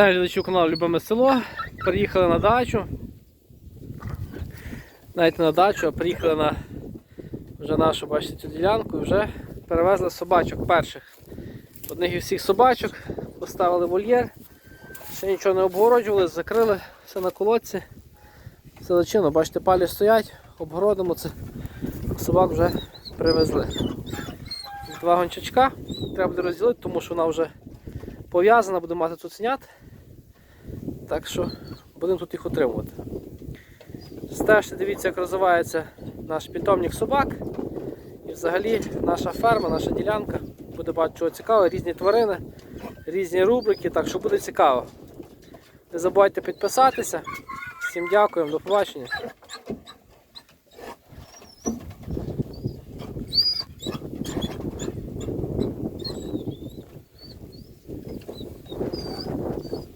Вітаю глядачів каналу Любиме село. Приїхали на дачу. Навіть на дачу, а приїхали на вже нашу, бачите, цю ділянку і вже перевезли собачок перших. Одних із всіх собачок поставили вольєр. Ще нічого не обгороджували, закрили все на колодці. Все зачинено, бачите, палі стоять, обгородимо це. Собак вже привезли. Два гончачка треба буде розділити, тому що вона вже пов'язана, буде мати цуценят. Так що будемо тут їх утримувати. Стежте, дивіться, як розвивається наш питомник собак. І взагалі наша ферма, наша ділянка. Буде багато чого цікавого, різні тварини, різні рубрики, так що буде цікаво. Не забувайте підписатися. Всім дякуємо, до побачення.